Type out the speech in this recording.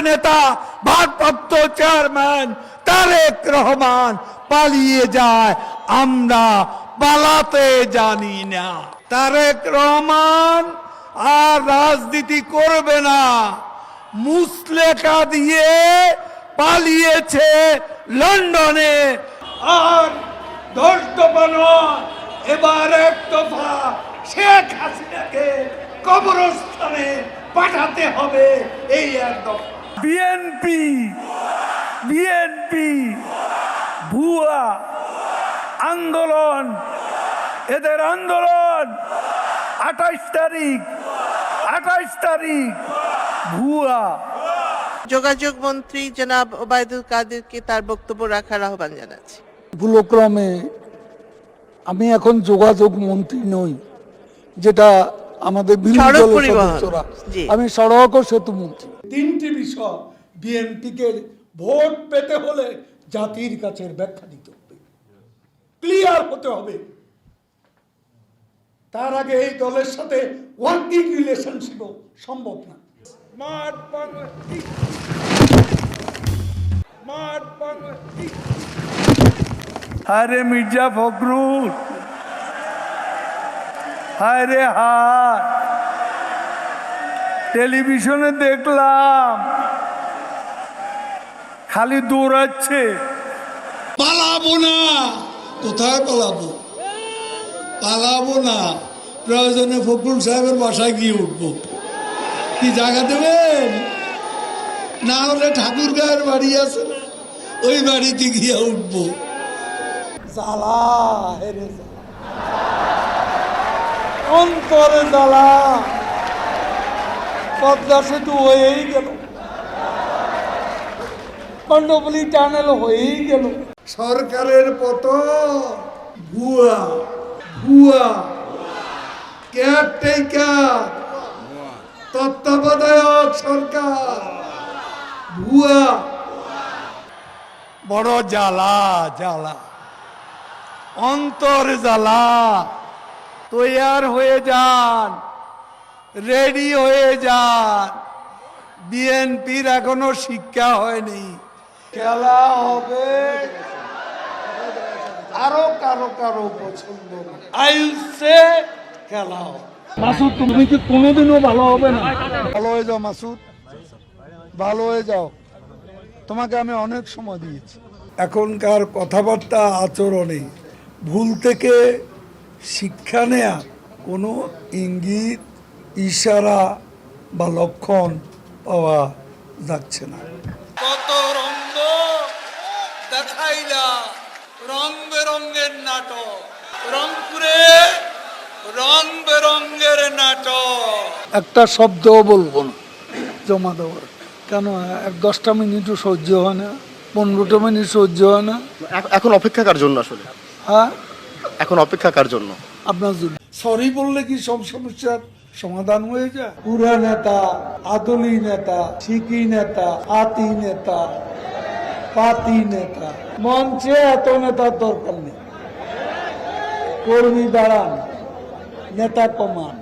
নেতা, ভারপ্রাপ্ত চেয়ারম্যান তারেক রহমান পালিয়ে যায়। আমরা পালাতে জানি না। তারেক রহমান আর রাজনীতি করবে না। মুসলেখা দিয়ে পালিয়েছে লন্ডনে। আর দশ এবার এক দফা শেখ হাসিনাকে কবরস্থানে পাঠাতে হবে। এই এক দফা। বিএনপি বিএনপি ভুয়া আন্দোলন এদের আন্দোলন আঠাইশ তারিখ আঠাইশ তারিখ ভুয়া। যোগাযোগ মন্ত্রী জনাব ওবায়দুল কাদেরকে তার বক্তব্য রাখার আহ্বান জানাচ্ছি। ভুলক্রমে আমি এখন যোগাযোগ মন্ত্রী নই যেটা আমাদের বিরোধী। আমি সড়ক ও সেতু মন্ত্রী। তিনটি বিষয় বিএনপিকে ভোট পেতে হলে জাতির কাছে ব্যাখ্যা দিতে হবে। ক্লিয়ার হতে হবে। তার আগে এই দলের সাথে ওয়ার্কিং রিলেশনশিপ সম্ভব না। আরে মির্জা ফখরুল। হায় রে হায়। টেলিভিশনে দেখলাম। খালি দৌড়াচ্ছে। পালাবো না। কোথায় পালাবো? পালাবো না। প্রয়োজনে ফখরুল সাহেবের বাসায় গিয়ে উঠবো। কি জায়গা দেবেন? না হলে ঠাকুর গায়ের বাড়ি আছে ওই বাড়িতে গিয়ে উঠবো। জ্বালা, হেরে জ্বালা। অন্তরে জ্বালা। পদ্মা সেতু হয়েই গেল। কন্ডবলি টানেল হয়েই গেল। সরকারের পতন, ভুয়া ভুয়া। কেয়ারটেকার তত্ত্বাবধায়ক সরকার, ভুয়া। বড় জ্বালা জ্বালা। অন্তর জ্বালা। তৈয়ার হয়ে যান। রেডি হয়ে যান। বিএনপির এখনও শিক্ষা হয়নি। খেলা হবে। আরও কারও কারও পছন্দ আইসে খেলা হবে। মাসুদ তুমি কি কোনোদিনও ভালো হবে না? ভালো হয়ে যাও মাসুদ। ভালো হয়ে যাও। তোমাকে আমি অনেক সময় দিয়েছি। এখনকার কথাবার্তা আচরণে ভুল থেকে শিক্ষা নেয়া কোনো ইঙ্গিত ইশারা বা লক্ষণ পাওয়া যাচ্ছে না। কত রঙ্গ দেখাইলা। রং বেরঙ্গের নাটক। রংপুরে রং বেরঙ্গের নাটক। একটা শব্দও বলব না জমা দেওয়ার। কেন এক দশটা মিনিটও সহ্য হয় না পনেরোটা মিনিট সহ্য হয় না। এখন অপেক্ষা কার জন্য আসলে? হ্যাঁ? এখন অপেক্ষা কার জন্য? আপনার জন্য। সরি বললে কি সব সমস্যার সমাধান হয়ে যায়? পুরা নেতা, আদলি নেতা ঠিকই নেতা, আতি নেতা, পাতি নেতা। মঞ্চে এত নেতার দরকার নেই। কর্মী দাঁড়ান, নেতা কমান।